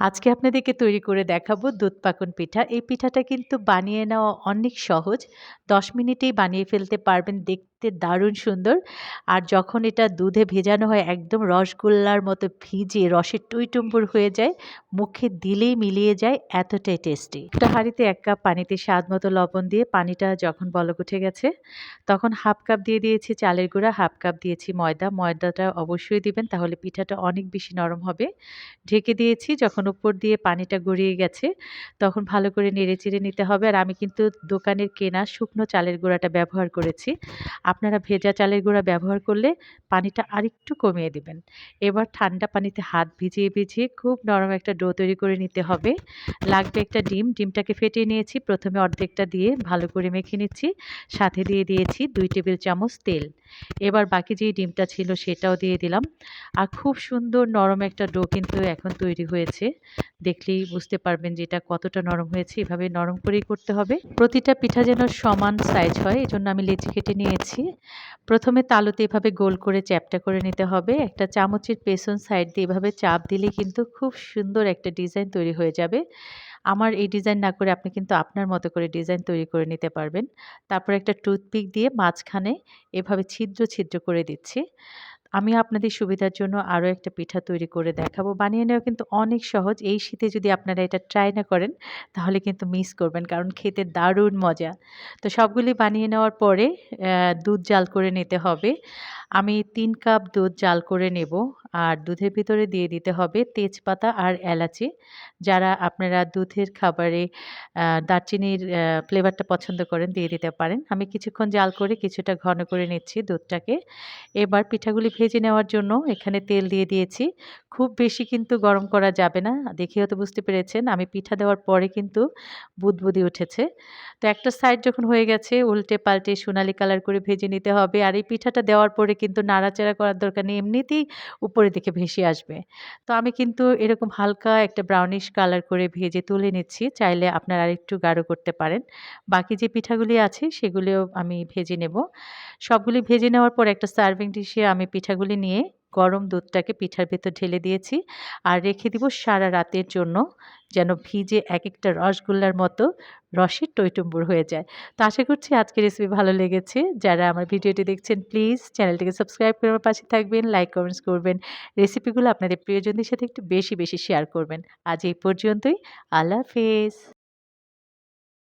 আজকে আপনাদেরকে তৈরি করে দেখাবো দুধ পাকন পিঠা। এই পিঠাটা কিন্তু বানিয়ে নেওয়া অনেক সহজ। দশ মিনিটেই বানিয়ে ফেলতে পারবেন দেখতে দারুণ সুন্দর। আর যখন এটা দুধে ভেজানো হয়, একদম রসগোল্লার মতো ভিজে, রসের টুইটুম্বুর হয়ে যায়, মুখে দিলেই মিলিয়ে যায়, এতটাই টেস্টি। একটা হাঁড়িতে এক কাপ পানিতে স্বাদ মতো লবণ দিয়ে পানিটা যখন বলক উঠে গেছে, তখন হাফ কাপ দিয়ে দিয়েছি চালের গুঁড়া, হাফ কাপ দিয়েছি ময়দা। ময়দাটা অবশ্যই দিবেন, তাহলে পিঠাটা অনেক বেশি নরম হবে। ঢেকে দিয়েছি, যখন উপর দিয়ে পানিটা গড়িয়ে গেছে, তখন ভালো করে নেড়ে চেড়ে নিতে হবে। আর আমি কিন্তু দোকানের কেনা শুকনো চালের গুঁড়াটা ব্যবহার করেছি। আপনারা ভেজা চালের গুঁড়া ব্যবহার করলে পানিটা আরেকটু কমিয়ে দেবেন। এবার ঠান্ডা পানিতে হাত ভিজিয়ে ভিজিয়ে খুব নরম একটা ডো তৈরি করে নিতে হবে। লাগবে একটা ডিম। ডিমটাকে ফেটিয়ে নিয়েছি। প্রথমে অর্ধেকটা দিয়ে ভালো করে মেখে নিচ্ছি। সাথে দিয়ে দিয়েছি দুই টেবিল চামচ তেল। এবার বাকি যে ডিমটা ছিল সেটাও দিয়ে দিলাম। আর খুব সুন্দর নরম একটা ডো কিন্তু এখন তৈরি হয়েছে। দেখলেই বুঝতে পারবেন যে এটা কতটা নরম হয়েছে। এভাবে নরম করেই করতে হবে। প্রতিটা পিঠা যেন সমান সাইজ হয় এই জন্য আমি লেচি কেটে নিয়েছি। প্রথমে তালুতে এভাবে গোল করে চ্যাপটা করে নিতে হবে। একটা চামচের পেছন সাইড দিয়ে এভাবে চাপ দিলে কিন্তু খুব সুন্দর একটা ডিজাইন তৈরি হয়ে যাবে। আমার এই ডিজাইন না করে আপনি কিন্তু আপনার মতো করে ডিজাইন তৈরি করে নিতে পারবেন। তারপর একটা টুথপিক দিয়ে মাঝখানে এভাবে ছিদ্র ছিদ্র করে দিচ্ছি। আমি আপনাদের সুবিধার জন্য আরও একটা পিঠা তৈরি করে দেখাবো। বানিয়ে নেওয়া কিন্তু অনেক সহজ। এই শীতে যদি আপনারা এটা ট্রাই না করেন, তাহলে কিন্তু মিস করবেন কারণ খেতে দারুণ মজা। তো সবগুলি বানিয়ে নেওয়ার পরে দুধ জাল করে নিতে হবে। আমি তিন কাপ দুধ জাল করে নেব। আর দুধের ভিতরে দিয়ে দিতে হবে তেজপাতা আর এলাচি। যারা আপনারা দুধের খাবারে দারচিনির ফ্লেভারটা পছন্দ করেন দিয়ে দিতে পারেন। আমি কিছুক্ষণ জাল করে কিছুটা ঘন করে নিচ্ছি দুধটাকে। এবার পিঠাগুলি ভেজে নেওয়ার জন্য এখানে তেল দিয়ে দিয়েছি। খুব বেশি কিন্তু গরম করা যাবে না। দেখে হয়তো বুঝতে পেরেছেন, আমি পিঠা দেওয়ার পরে কিন্তু বুদবুদি উঠেছে। তো একটা সাইড যখন হয়ে গেছে উল্টে পাল্টে সোনালি কালার করে ভেজে নিতে হবে। আর এই পিঠাটা দেওয়ার পরে কিন্তু নাড়াচাড়া করার দরকার নেই, এমনিতেই উপরের দিকে ভেসে আসবে। তো আমি কিন্তু এরকম হালকা একটা ব্রাউনিশ কালার করে ভেজে তুলে নিচ্ছি। চাইলে আপনারা আরেকটু গাঢ় করতে পারেন। বাকি যে পিঠাগুলি আছে, সেগুলিও আমি ভেজে নেব। সবগুলি ভেজে নেওয়ার পর একটা সার্ভিং ডিশে আমি পিঠাগুলি নিয়ে গরম দুধটাকে পিঠার ভেতর ঢেলে দিয়েছি আর রেখে দিব সারা রাতের জন্য যেন ভিজে এক একটা রসগোল্লার মতো রসের টইটুম্বুর হয়ে যায়। তো আশা করছি আজকের রেসিপি ভালো লেগেছে। যারা আমার ভিডিওটি দেখছেন প্লিজ চ্যানেলটিকে সাবস্ক্রাইব করে পাশে থাকবেন লাইক কমেন্টস করবেন। রেসিপিগুলো আপনাদের প্রিয়জনদের সাথে একটু বেশি বেশি শেয়ার করবেন। আজ এই পর্যন্তই। আল্লাহ হাফেজ।